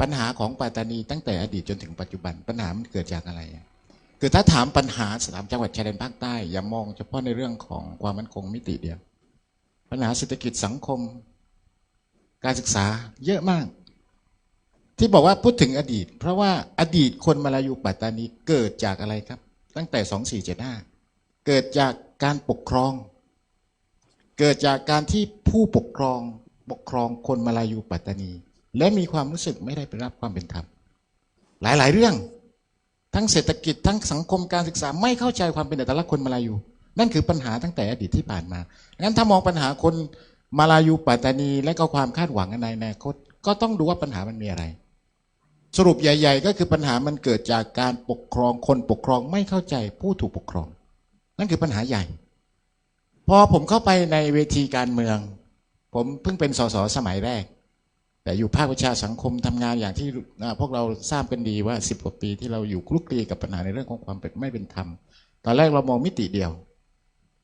ปัญหาของปัตตานีตั้งแต่อดีตจนถึงปัจจุบันปัญหามันเกิดจากอะไรอะคือถ้าถามปัญหาสามจังหวัดชายแดนภาคใต้ อย่ามองเฉพาะในเรื่องของความมั่นคงมิติเดียว ปัญหาเศรษฐกิจสังคม การศึกษาเยอะมาก ที่บอกว่าพูดถึงอดีต เพราะว่าอดีตคนมาลายูปัตตานีเกิดจากอะไรครับ ตั้งแต่2475เกิดจากการปกครอง เกิดจากการที่ผู้ปกครองปกครองคนมาลายูปัตตานี และมีความรู้สึกไม่ได้ไปรับความเป็นธรรม หลาย ๆ เรื่อง ทั้งเศรษฐกิจทั้งสังคมการศึกษาไม่เข้าใจความเป็นเอกลักษณ์คนมาลายู นั่นคือปัญหาตั้งแต่อดีตที่ผ่านมางั้นถ้ามองปัญหาคนมาลายูปัตตานี และก็ความคาดหวังในอนาคต ก็ต้องดูว่าปัญหามันมีอะไร สรุปใหญ่ ๆ ก็คือปัญหามันเกิดจากการปกครองคนปกครองไม่เข้าใจผู้ถูกปกครอง นั่นคือปัญหาใหญ่ พอผมเข้าไปในเวทีการเมือง ผมเพิ่งเป็นสสสมัยแรก แต่อยู่ภาคประชาสังคมทำงานอย่างที่พวกเราทราบกันดีว่าสิบกว่าปีที่เราอยู่คลุกคลีกับปัญหาในเรื่องของความเป็นไม่เป็นธรรม ตอนแรกเรามองมิติเดียว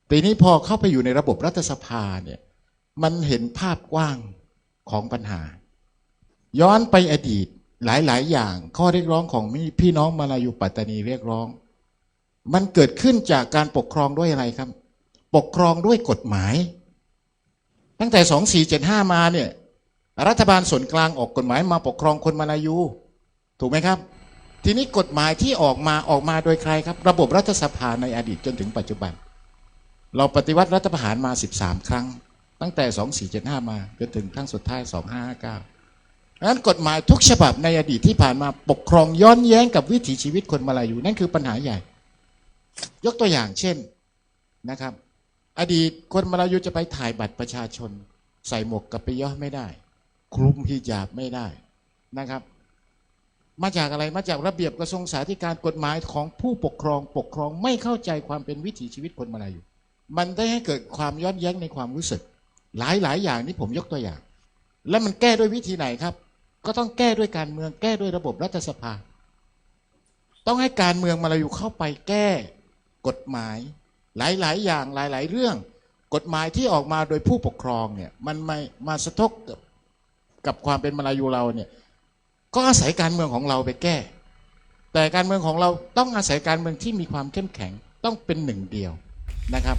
ปีนี้พอเข้าไปอยู่ในระบบรัฐสภาเนี่ยมันเห็นภาพกว้างของปัญหา ย้อนไปอดีตหลาย ๆ อย่างข้อเรียกร้องของพี่น้องมาลายูปัตตานีเรียกร้อง มันเกิดขึ้นจากการปกครองด้วยอะไรครับ ปกครองด้วยกฎหมาย ตั้งแต่ 2475 มาเนี่ย รัฐบาลส่วนกลางออกกฎหมายมาปกครองคนมาลายู ถูกไหมครับ ทีนี้กฎหมายที่ออกมาออกมาโดยใครครับ ระบบรัฐสภาในอดีตจนถึงปัจจุบัน เราปฏิวัติรัฐประหารมา 13 ครั้ง ตั้งแต่ 2475 มาจนถึงครั้งสุดท้าย 2559ดังนั้นกฎหมายทุกฉบับในอดีตที่ผ่านมาปกครองย้อนแย้งกับวิถีชีวิตคนมาลายูนั่นคือปัญหาใหญ่ ยกตัวอย่างเช่นนะครับ อดีตคนมาลายูจะไปถ่ายบัตรประชาชน ใส่หมวกกับไปย่อไม่ได้ คลุมฮิญาบไม่ได้นะครับ มาจากอะไรมาจากระเบียบกระทรวงสาธารณการกฎหมายของผู้ปกครองปกครองไม่เข้าใจความเป็นวิถีชีวิตคนมาลายูมันได้ให้เกิดความย้อนแย้งในความรู้สึก หลายหลายอย่างนี่ผมยกตัวอย่าง แล้วมันแก้ด้วยวิธีไหนครับ ก็ต้องแก้ด้วยการเมืองแก้ด้วยระบบรัฐสภา ต้องให้การเมืองมาลายูเข้าไปแก้กฎหมาย หลายๆ อย่างหลาย ๆ เรื่อง กฎหมายที่ออกมาโดยผู้ปกครองเนี่ยมันไม่มาสะทกกับ กับความเป็นมลายูเราเนี่ยก็อาศัยการเมืองของเราไปแก้ แต่การเมืองของเราต้องอาศัยการเมืองที่มีความเข้มแข็งต้องเป็นหนึ่งเดียวนะครับ